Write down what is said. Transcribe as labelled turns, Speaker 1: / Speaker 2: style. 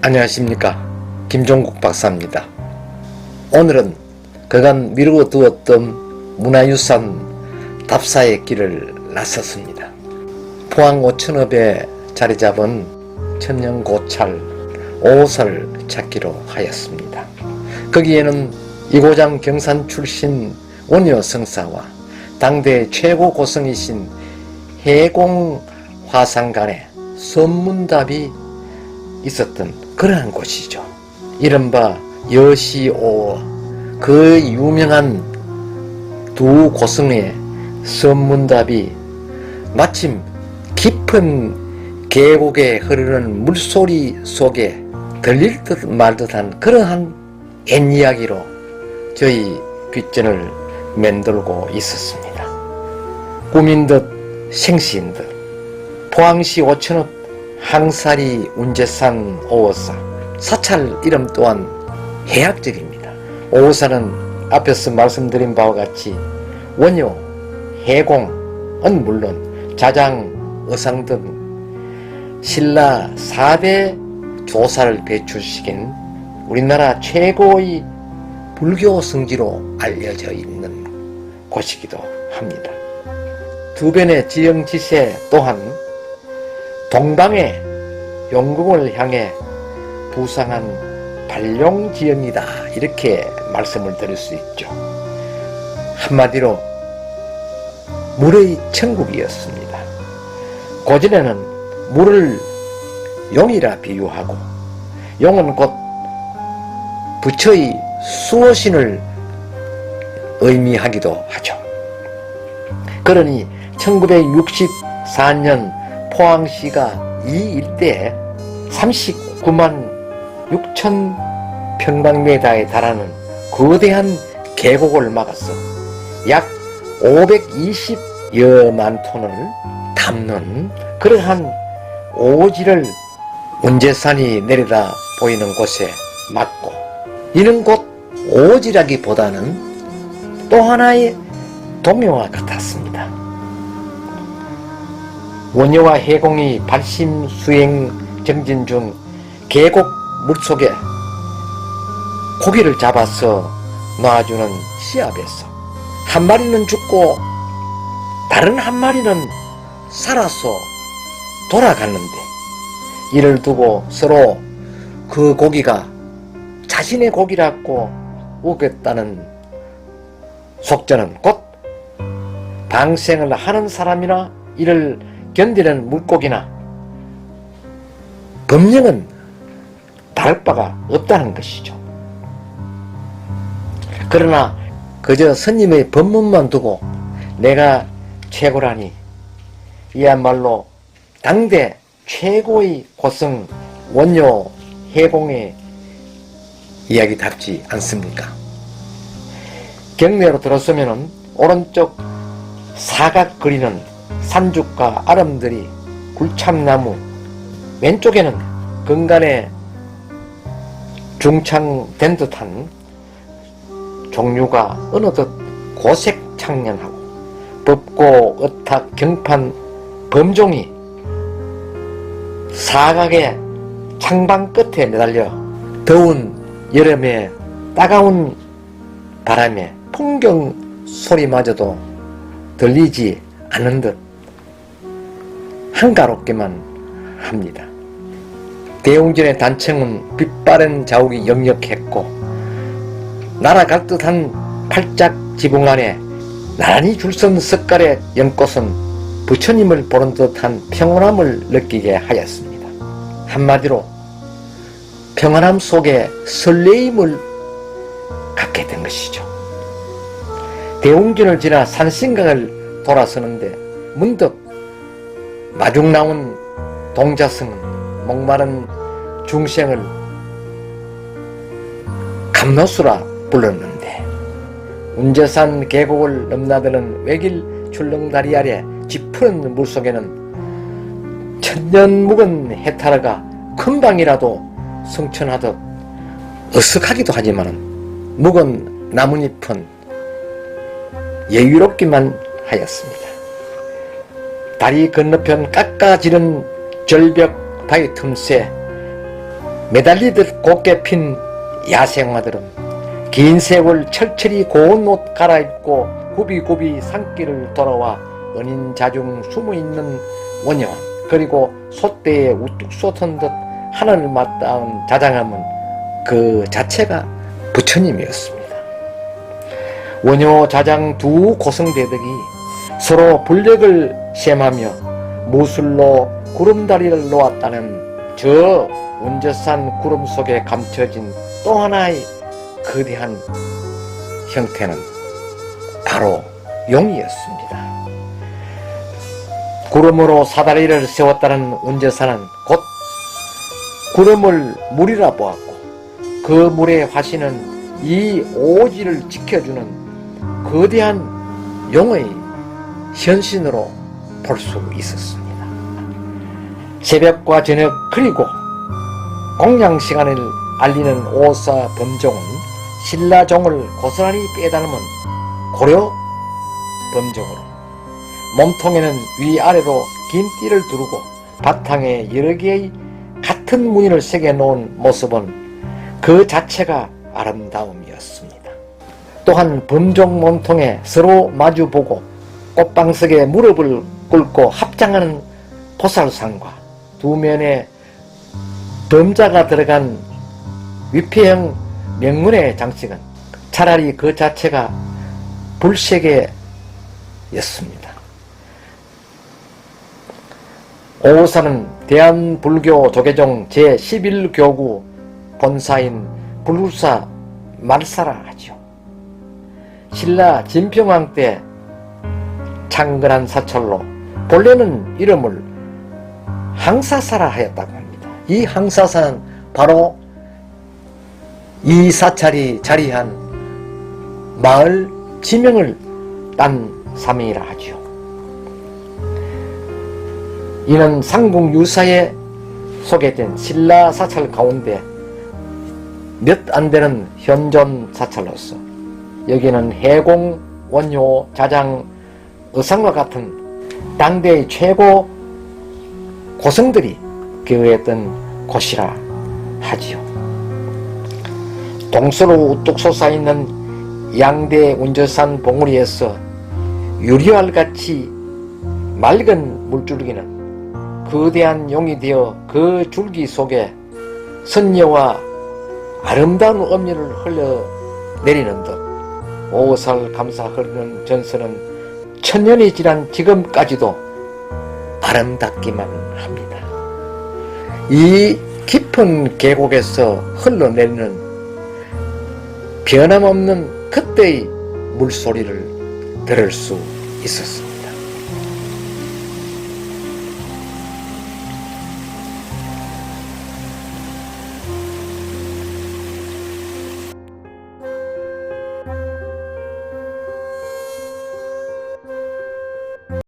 Speaker 1: 안녕하십니까 김종국 박사입니다. 오늘은 그간 미루어 두었던 문화유산 답사의 길을 나섰습니다. 포항 오천읍에 자리 잡은 천년고찰 오옷을 찾기로 하였습니다. 거기에는 이고장 경산 출신 원효 성사와 당대 최고 고성이신 해공 화상간의 선문답이 있었던 그러한 곳이죠. 이른바 여시오 그 유명한 두 고성의 선문답이 마침 깊은 계곡에 흐르는 물소리 속에 들릴 듯 말 듯한 그러한 옛 이야기로 저희 귓전을 맴돌고 있었습니다. 꿈인 듯 생시인 듯 포항시 오천읍 항사리 운제산 오호사 사찰 이름 또한 해학적입니다. 오호사는 앞에서 말씀드린 바와 같이 원효, 해공은 물론 자장, 의상 등 신라 4대 조사를 배출시킨 우리나라 최고의 불교 성지로 알려져 있는 곳이기도 합니다. 두 변의 지형지세 또한 동방의 용궁을 향해 부상한 발룡지형이다 이렇게 말씀을 드릴 수 있죠. 한마디로 물의 천국이었습니다. 고전에는 물을 용이라 비유하고 용은 곧 부처의 수호신을 의미하기도 하죠. 그러니 1964년 포항시가 이 일대에 39만 6천 평방미터에 달하는 거대한 계곡을 막아서 약 520여만 톤을 담는 그러한 오지를 운제산이 내려다 보이는 곳에 막고 이는 곧 오지라기보다는 또 하나의 동요와 같았습니다. 원효와 해공이 발심 수행 정진 중 계곡 물속에 고기를 잡아서 놔주는 시합에서 한 마리는 죽고 다른 한 마리는 살아서 돌아갔는데 이를 두고 서로 그 고기가 자신의 고기라고 우겼다는 속전은 곧 방생을 하는 사람이나 이를 견디는 물고기나 법령은 다를 바가 없다는 것이죠. 그러나 그저 스님의 법문만 두고 내가 최고라니 이야말로 당대 최고의 고성 원효 해공의 이야기답지 않습니까? 경내로 들어서면은 오른쪽 사각 그리는 산죽과 아름들이 굴참나무 왼쪽에는 근간에 중창된 듯한 종류가 어느덧 고색 창년하고 법고 의탁 경판 범종이 사각의 창방 끝에 매달려 더운 여름에 따가운 바람에 풍경 소리마저도 들리지 않는 듯 한가롭게만 합니다. 대웅전의 단청은 빛바랜 자욱이 역력했고 날아갈 듯한 팔짝 지붕 안에 나란히 줄선 석갈의 연꽃은 부처님을 보는 듯한 평온함을 느끼게 하였습니다. 한마디로 평안함 속에 설레임을 갖게 된 것이죠. 대웅전을 지나 산신각을 돌아서는데 문득 마중 나온 동자승은 목마른 중생을 감노수라 불렀는데 운제산 계곡을 넘나드는 외길 출렁다리 아래 짙은 물속에는 천년 묵은 해탈화가 금방이라도 성천하듯 어색하기도 하지만 묵은 나뭇잎은 여유롭기만 하였습니다. 다리 건너편 깎아지른 절벽 바위 틈새 매달리듯 곱게 핀 야생화들은 긴 세월 철철이 고운 옷 갈아입고 굽이굽이 산길을 돌아와 은인 자중 숨어있는 원형 그리고 솥대에 우뚝 솟은 듯 하늘을 맞닿은 자장함은 그 자체가 부처님이었습니다. 원효 자장 두 고성대덕이 서로 불력을 셈하며 무술로 구름다리를 놓았다는 저 운저산 구름 속에 감춰진 또 하나의 거대한 형태는 바로 용이었습니다. 구름으로 사다리를 세웠다는 운저산은 곧 구름을 물이라 보았고 그 물의 화신은 이 오지를 지켜주는 거대한 용의 현신으로 볼 수 있었습니다. 새벽과 저녁 그리고 공양 시간을 알리는 오사 범종은 신라종을 고스란히 빼닮은 고려 범종으로 몸통에는 위아래로 긴 띠를 두르고 바탕에 여러 개의 같은 무늬를 새겨 놓은 모습은 그 자체가 아름다움이었습니다. 또한 범종 몸통에 서로 마주보고 꽃방석에 무릎을 꿇고 합장하는 보살상과 두 면에 범자가 들어간 위패형 명문의 장식은 차라리 그 자체가 불색이었습니다. 오사는 대한불교 조계종 제11교구 본사인 불구사 말사라 하죠. 신라 진평왕 때 창건한 사찰로 본래는 이름을 항사사라 하였다고 합니다. 이 항사사는 바로 이 사찰이 자리한 마을 지명을 딴 사명이라 하죠. 이는 상궁 유사에 소개된 신라 사찰 가운데 몇 안 되는 현존 사찰로서 여기는 해공, 원효, 자장, 의상과 같은 당대의 최고 고성들이 교회했던 곳이라 하지요. 동서로 우뚝 솟아있는 양대 운저산 봉우리에서 유리알 같이 맑은 물줄기는 거대한 용이 되어 그 줄기 속에 선녀와 아름다운 음료를 흘러내리는 듯 오살 감사 흐르는 전선은 천년이 지난 지금까지도 아름답기만 합니다. 이 깊은 계곡에서 흘러내리는 변함없는 그때의 물소리를 들을 수 있었습니다.